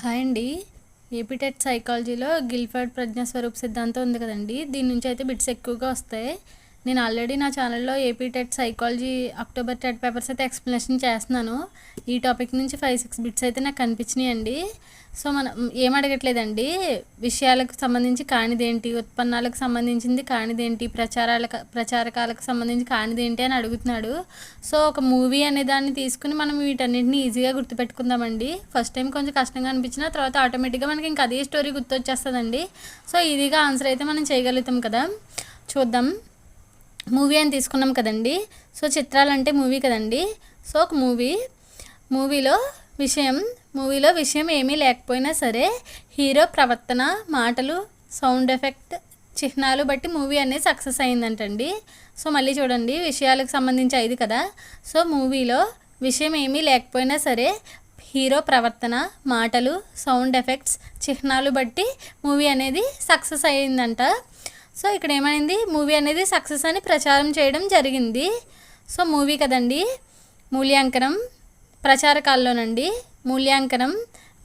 Hi అండి. APTET సైకాలజీలో Guilford ప్రజ్ఞాస్వరూప్ సిద్ధాంతం ఉంది కదండి. దీని నుంచి అయితే బిట్స్ ఎక్కువగా వస్తాయి. నేను ఆల్రెడీ నా ఛానల్లో AP TET psychology October TET papers అయితే ఎక్స్ప్లెనేషన్ చేస్తున్నాను. ఈ టాపిక్ నుంచి ఫైవ్ సిక్స్ బిట్స్ అయితే నాకు కనిపించినాయి అండి సో మనం ఏం అడగట్లేదండి. విషయాలకు సంబంధించి కానిదేంటి ఉత్పన్నాలకు సంబంధించింది కానిదేంటి ప్రచారాలకు ప్రచారకాలకు సంబంధించి కానిదేంటి అని అడుగుతున్నాడు. సో ఒక మూవీ అనే దాన్ని తీసుకుని మనం వీటన్నిటిని ఈజీగా గుర్తుపెట్టుకుందామండి. ఫస్ట్ టైం కొంచెం కష్టంగా అనిపించిన తర్వాత ఆటోమేటిక్గా మనకి ఇంకా అదే స్టోరీ గుర్తొచ్చేస్తుందండి. సో ఈజీగా ఆన్సర్ అయితే మనం చేయగలుగుతాం కదా. చూద్దాం. మూవీ అని తీసుకున్నాం కదండి. సో చిత్రాలు అంటే మూవీ కదండి. సో ఒక మూవీ మూవీలో విషయం మూవీలో విషయం ఏమీ లేకపోయినా సరే హీరో ప్రవర్తన మాటలు సౌండ్ ఎఫెక్ట్ చిహ్నాలు బట్టి మూవీ అనేది సక్సెస్ అయిందంటండి. సో మళ్ళీ చూడండి విషయాలకు సంబంధించి ఐదు కదా. సో మూవీలో విషయం ఏమీ లేకపోయినా సరే హీరో ప్రవర్తన మాటలు సౌండ్ ఎఫెక్ట్స్ చిహ్నాలు బట్టి మూవీ అనేది సక్సెస్ అయ్యిందంట సో ఇక్కడ ఏమైంది మూవీ అనేది సక్సెస్ అని ప్రచారం చేయడం జరిగింది. సో మూవీ కదండి? మూల్యాంకనం ప్రచారకాల్లోనండి. మూల్యాంకనం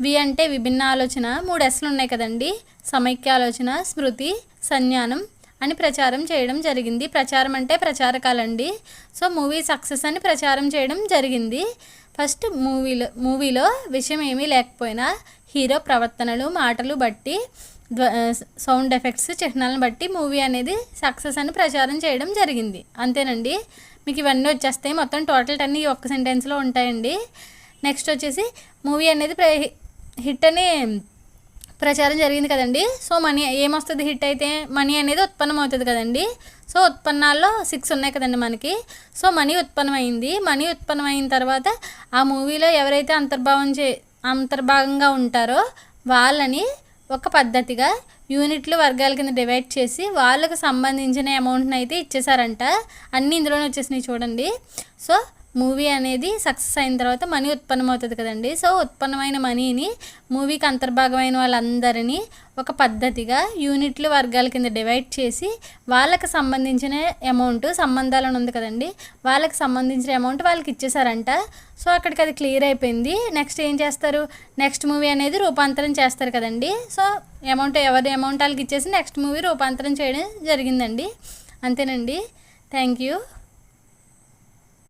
వి అంటే విభిన్న ఆలోచన మూడు ఎస్లు ఉన్నాయి కదండి? సమైక్య ఆలోచన స్మృతి సంజ్ఞానం అని ప్రచారం చేయడం జరిగింది. ప్రచారం అంటే ప్రచారకాలండి. సో మూవీ సక్సెస్ అని ప్రచారం చేయడం జరిగింది. ఫస్ట్ మూవీలో మూవీలో విషయం ఏమీ లేకపోయినా హీరో ప్రవర్తనలు మాటలు బట్టి సౌండ్ ఎఫెక్ట్స్ చిహ్నాలను బట్టి మూవీ అనేది సక్సెస్ అని ప్రచారం చేయడం జరిగింది. అంతేనండి. మీకు ఇవన్నీ వచ్చేస్తాయి మొత్తం టోటల్ టెన్ ఈ ఒక్క సెంటెన్స్లో ఉంటాయండి. నెక్స్ట్ వచ్చేసి మూవీ అనేది ప్ర హిట్ అని ప్రచారం జరిగింది కదండి. సో మనీ ఏమొస్తుంది హిట్ అయితే మనీ అనేది ఉత్పన్నం అవుతుంది కదండి. సో ఉత్పన్నాల్లో సిక్స్ ఉన్నాయి కదండి మనకి. So money ఉత్పన్నమైంది. మనీ ఉత్పన్నమైన తర్వాత ఆ మూవీలో ఎవరైతే అంతర్భావం చే అంతర్భాగంగా ఉంటారో వాళ్ళని ఒక పద్ధతిగా యూనిట్లు వర్గాల కింద డివైడ్ చేసి వాళ్ళకు సంబంధించిన అమౌంట్ని అయితే ఇచ్చేసారంట అన్నీ ఇందులోనే వచ్చేసినాయి చూడండి. సో మూవీ అనేది సక్సెస్ అయిన తర్వాత మనీ ఉత్పన్నం అవుతుంది కదండి. సో ఉత్పన్నమైన మనీని మూవీకి అంతర్భాగమైన వాళ్ళందరినీ ఒక పద్ధతిగా యూనిట్లు వర్గాల కింద డివైడ్ చేసి వాళ్ళకి సంబంధించిన అమౌంట్ సంబంధాలను ఉంది కదండి. వాళ్ళకి సంబంధించిన అమౌంట్ వాళ్ళకి ఇచ్చేసారంట సో అక్కడికి అది క్లియర్ అయిపోయింది. నెక్స్ట్ ఏం చేస్తారు? నెక్స్ట్ మూవీ అనేది రూపాంతరం చేస్తారు కదండి. సో అమౌంట్ ఎవరి అమౌంట్ వాళ్ళకి ఇచ్చేసి నెక్స్ట్ మూవీ రూపాంతరం చేయడం జరిగిందండి. అంతేనండి. Thank you